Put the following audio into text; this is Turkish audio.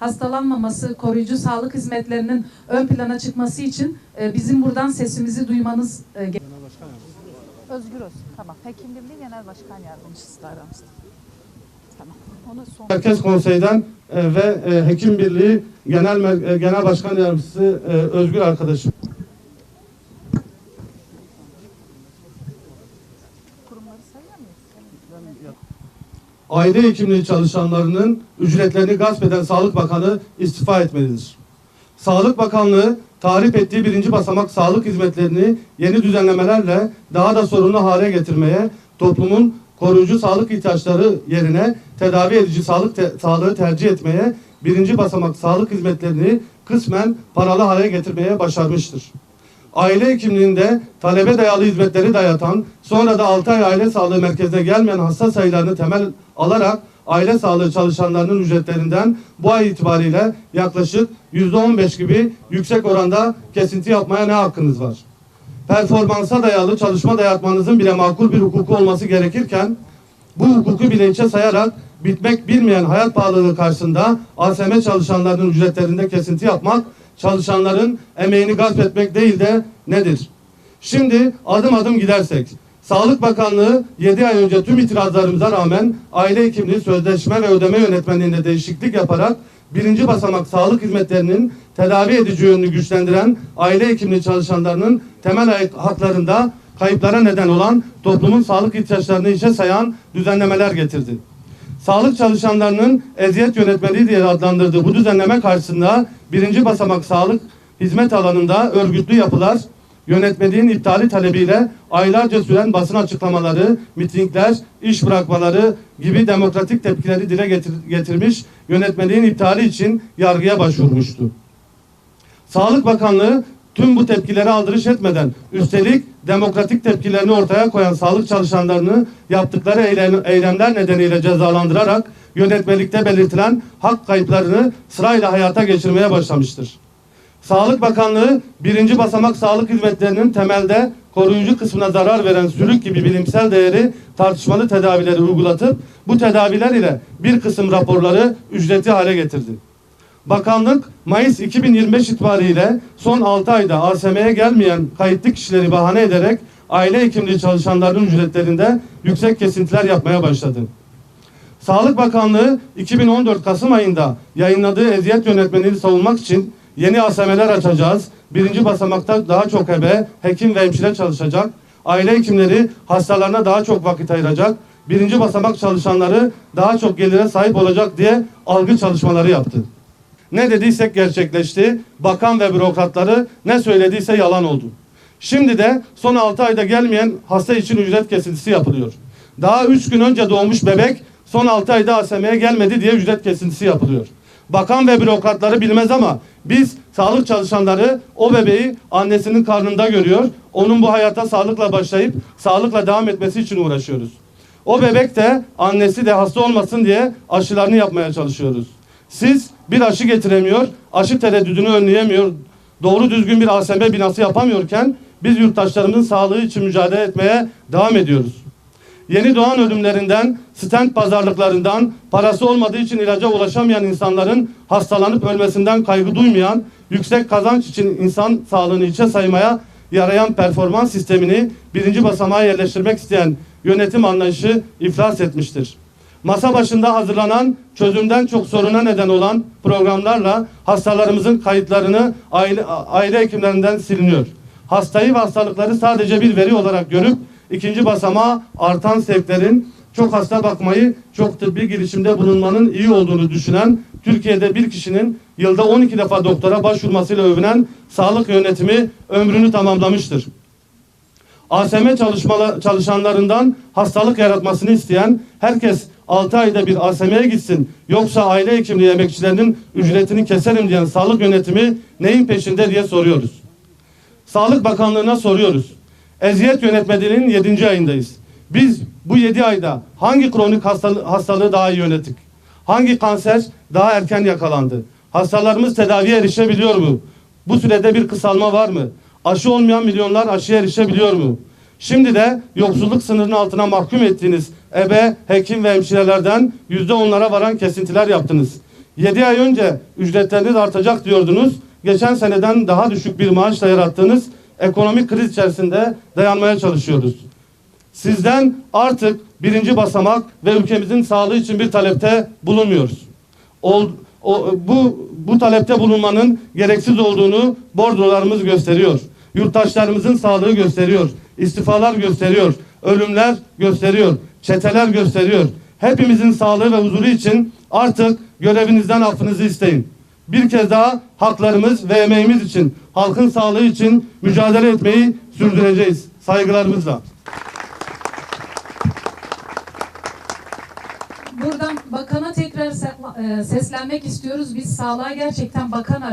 hastalanmaması, koruyucu sağlık hizmetlerinin ön plana çıkması için e, bizim buradan sesimizi duymanız e, gerekiyor. Özgür Öz. Tamam. Hekim Birliği Genel Başkan Yardımcısı da aramızda. Tamam. Onu son. Merkez Konsey'den e, ve Hekim Birliği Genel Genel Başkan Yardımcısı Özgür arkadaşım. Aile hekimliği çalışanlarının ücretlerini gasp eden Sağlık Bakanı istifa etmelidir. Sağlık Bakanlığı tarif ettiği birinci basamak sağlık hizmetlerini yeni düzenlemelerle daha da sorunlu hale getirmeye, toplumun koruyucu sağlık ihtiyaçları yerine tedavi edici sağlık te- sağlığı tercih etmeye, birinci basamak sağlık hizmetlerini kısmen paralı hale getirmeye başarmıştır. Aile hekimliğinde talebe dayalı hizmetleri dayatan, sonra da 6 ay aile sağlığı merkezine gelmeyen hasta sayılarını temel alarak aile sağlığı çalışanlarının ücretlerinden bu ay itibariyle yaklaşık %15 gibi yüksek oranda kesinti yapmaya ne hakkınız var? Performansa dayalı çalışma dayatmanızın bile makul bir hukuku olması gerekirken bu hukuku bile içe sayarak bitmek bilmeyen hayat pahalılığı karşısında ASM çalışanlarının ücretlerinde kesinti yapmak, çalışanların emeğini gasp etmek değil de nedir? Şimdi adım adım gidersek, Sağlık Bakanlığı 7 ay önce tüm itirazlarımıza rağmen aile hekimliği sözleşme ve ödeme yönetmeliğinde değişiklik yaparak birinci basamak sağlık hizmetlerinin tedavi edici yönünü güçlendiren aile hekimliği çalışanlarının temel haklarında kayıplara neden olan toplumun sağlık ihtiyaçlarını içe sayan düzenlemeler getirdi. Sağlık çalışanlarının eziyet yönetmeliği diye adlandırdığı bu düzenleme karşısında birinci basamak sağlık hizmet alanında örgütlü yapılar yönetmeliğin iptali talebiyle aylarca süren basın açıklamaları, mitingler, iş bırakmaları gibi demokratik tepkileri dile getir- getirmiş yönetmeliğin iptali için yargıya başvurmuştu. Sağlık Bakanlığı tüm bu tepkilere aldırış etmeden üstelik demokratik tepkilerini ortaya koyan sağlık çalışanlarını yaptıkları eylem- eylemler nedeniyle cezalandırarak yönetmelikte belirtilen hak kayıplarını sırayla hayata geçirmeye başlamıştır. Sağlık Bakanlığı birinci basamak sağlık hizmetlerinin temelde koruyucu kısmına zarar veren sülük gibi bilimsel değeri tartışmalı tedavileri uygulatıp bu tedaviler ile bir kısım raporları ücreti hale getirdi. Bakanlık Mayıs 2025 itibariyle son 6 ayda ASM'ye gelmeyen kayıtlı kişileri bahane ederek aile hekimliği çalışanlarının ücretlerinde yüksek kesintiler yapmaya başladı. Sağlık Bakanlığı 2014 Kasım ayında yayınladığı eziyet yönetmeliğini savunmak için yeni ASM'ler açacağız. Birinci basamakta daha çok hebe, hekim ve hemşire çalışacak. Aile hekimleri hastalarına daha çok vakit ayıracak. Birinci basamak çalışanları daha çok gelire sahip olacak diye algı çalışmaları yaptı. Ne dediysek gerçekleşti. Bakan ve bürokratları ne söylediyse yalan oldu. Şimdi de son 6 ayda gelmeyen hasta için ücret kesintisi yapılıyor. Daha 3 gün önce doğmuş bebek son 6 ayda ASM'ye gelmedi diye ücret kesintisi yapılıyor. Bakan ve bürokratları bilmez ama biz sağlık çalışanları o bebeği annesinin karnında görüyor. Onun bu hayata sağlıkla başlayıp sağlıkla devam etmesi için uğraşıyoruz. O bebek de annesi de hasta olmasın diye aşılarını yapmaya çalışıyoruz. Siz bir aşı getiremiyor, aşı tereddüdünü önleyemiyor, doğru düzgün bir ASM binası yapamıyorken biz yurttaşlarımızın sağlığı için mücadele etmeye devam ediyoruz. Yeni doğan ölümlerinden, stent pazarlıklarından, parası olmadığı için ilaca ulaşamayan insanların hastalanıp ölmesinden kaygı duymayan, yüksek kazanç için insan sağlığını içe saymaya yarayan performans sistemini birinci basamağa yerleştirmek isteyen yönetim anlayışı iflas etmiştir. Masa başında hazırlanan çözümden çok soruna neden olan programlarla hastalarımızın kayıtlarını aile, aile hekimlerinden siliniyor. Hastayı ve hastalıkları sadece bir veri olarak görüp ikinci basamağa artan sevklerin çok hasta bakmayı, çok tıbbi girişimde bulunmanın iyi olduğunu düşünen, Türkiye'de bir kişinin yılda 12 defa doktora başvurmasıyla övünen sağlık yönetimi ömrünü tamamlamıştır. ASM çalışmalar, çalışanlarından hastalık yaratmasını isteyen herkes 6 ayda bir ASM'ye gitsin yoksa aile hekimliği emekçilerinin ücretini keserim diyen sağlık yönetimi neyin peşinde diye soruyoruz. Sağlık Bakanlığı'na soruyoruz. Eziyet yönetmeliğinin 7. ayındayız. Biz bu 7 ayda hangi kronik hastalığı, hastalığı daha iyi yönettik? Hangi kanser daha erken yakalandı? Hastalarımız tedaviye erişebiliyor mu? Bu sürede bir kısalma var mı? Aşı olmayan milyonlar aşıya erişebiliyor mu? Şimdi de yoksulluk sınırının altına mahkum ettiğiniz ebe, hekim ve hemşirelerden yüzde onlara varan kesintiler yaptınız. 7 ay önce ücretleriniz artacak diyordunuz. Geçen seneden daha düşük bir maaşla yarattığınız ekonomik kriz içerisinde dayanmaya çalışıyoruz. Sizden artık birinci basamak ve ülkemizin sağlığı için bir talepte bulunmuyoruz. Ol, o, bu, bu talepte bulunmanın gereksiz olduğunu bordrolarımız gösteriyor. Yurttaşlarımızın sağlığı gösteriyor. İstifalar gösteriyor. Ölümler gösteriyor. Çeteler gösteriyor. Hepimizin sağlığı ve huzuru için artık görevinizden affınızı isteyin. Bir kez daha haklarımız ve emeğimiz için, halkın sağlığı için mücadele etmeyi sürdüreceğiz. Saygılarımızla. Buradan bakana tekrar e, seslenmek istiyoruz. Biz sağlığa gerçekten bakan arıyoruz.